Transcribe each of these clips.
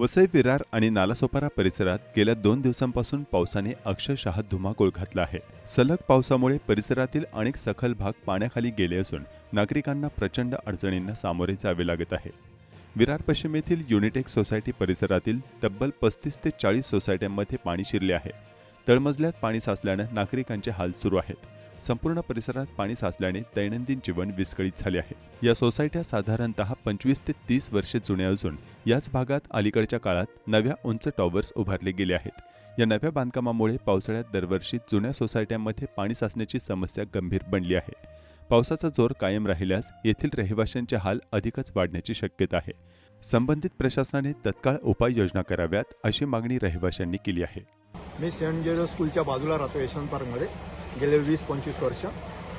वसई विरार आणि नालासोपारा परिसरात गेल्या दोन दिवसांपासून पावसाने अक्षरशः धुमाकूळ घातला आहे. सलग पावसामुळे परिसरातील अनेक सखल भाग पाण्याखाली गेले असून नागरिकांना प्रचंड अडचणींना सामोरे जावे लागत आहे. विरार पश्चिम येथील युनिटेक सोसायटी परिसरातील तब्बल पस्तीस ते चाळीस सोसायट्यांमध्ये पाणी शिरले आहे. तळमजल्यात पाणी साचल्यानं नागरिकांचे हाल सुरू आहेत. संपूर्ण परिसरात पाणी साचल्याने दैनंदिन जीवन विस्कळीत झाले आहे. या सोसायट्या साधारणतः पंचवीस ते तीस वर्षे जुन्या असून याच भागात अलीकडच्या काळात नव्या उंच टॉवर्स उभारले गेले आहेत. या नव्या बांधकामामुळे पावसाळ्यात दरवर्षी जुन्या सोसायट्यांमध्ये पाणी साचण्याची समस्या गंभीर बनली आहे. पावसाचा जोर कायम राहिल्यास येथील रहिवाशांचे हाल अधिकच वाढण्याची शक्यता आहे. संबंधित प्रशासनाने तत्काळ उपाययोजना कराव्यात अशी मागणी रहिवाशांनी केली आहे. मी सेंट जेरो स्कूलच्या बाजूला राहतो यशवंत पार्कमध्ये गेले वीस पंचवीस वर्ष.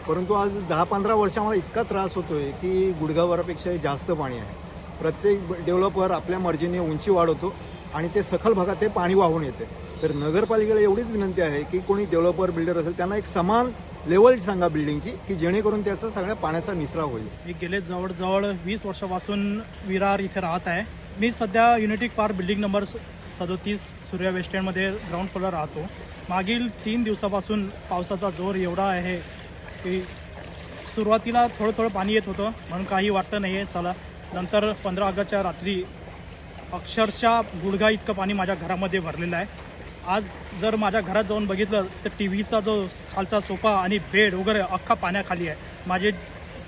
परंतु आज दहा पंधरा वर्ष आम्हाला इतका त्रास होतो आहे की गुडघावरापेक्षा जास्त पाणी आहे. प्रत्येक डेव्हलपर आपल्या मर्जीने उंची वाढवतो आणि ते सखल भागात ते पाणी वाहून येते. तर नगरपालिकेला एवढीच विनंती आहे की कोणी डेव्हलपर बिल्डर असेल त्यांना एक समान लेवल सांगा बिल्डिंगची की जेणेकरून त्याचा सगळ्या पाण्याचा निसरा होईल. मी गेले जवळजवळ वीस वर्षापासून विरार इथे राहत आहे. मी सध्या युनिटिक पार्क बिल्डिंग नंबर स- सदोतीस सूर्या वेस्ट एंडमध्ये ग्राउंड फ्लोअर राहतो. मागील तीन दिवसापासून पावसाचा जोर एवढा आहे की सुरुवातीला थोडं थोडं पाणी येत होतं म्हणून काही वाटतं नाही आहे चला नंतर पंधरा ऑगस्टच्या रात्री अक्षरशः गुडघा इतकं पाणी माझ्या घरामध्ये भरलेलं आहे. आज जर माझ्या घरात जाऊन बघितलं तर टी व्हीचा जो खालचा सोफा आणि बेड वगैरे अख्खा पाण्याखाली आहे. माझे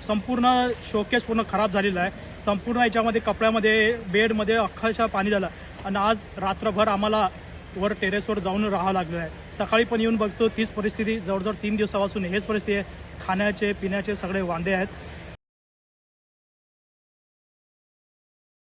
संपूर्ण शोकेस पूर्ण खराब झालेला आहे. संपूर्ण याच्यामध्ये कपड्यामध्ये बेडमध्ये अक्षरशः पाणी झालं. आणि आज रात्रभर आम्हाला वर टेरेसवर जाऊन राहावं लागलं आहे. सकाळी पण येऊन बघतो तीच परिस्थिती. जवळजवळ तीन दिवसापासून हेच परिस्थिती आहे. खाण्याचे पिण्याचे सगळे वांदे आहेत.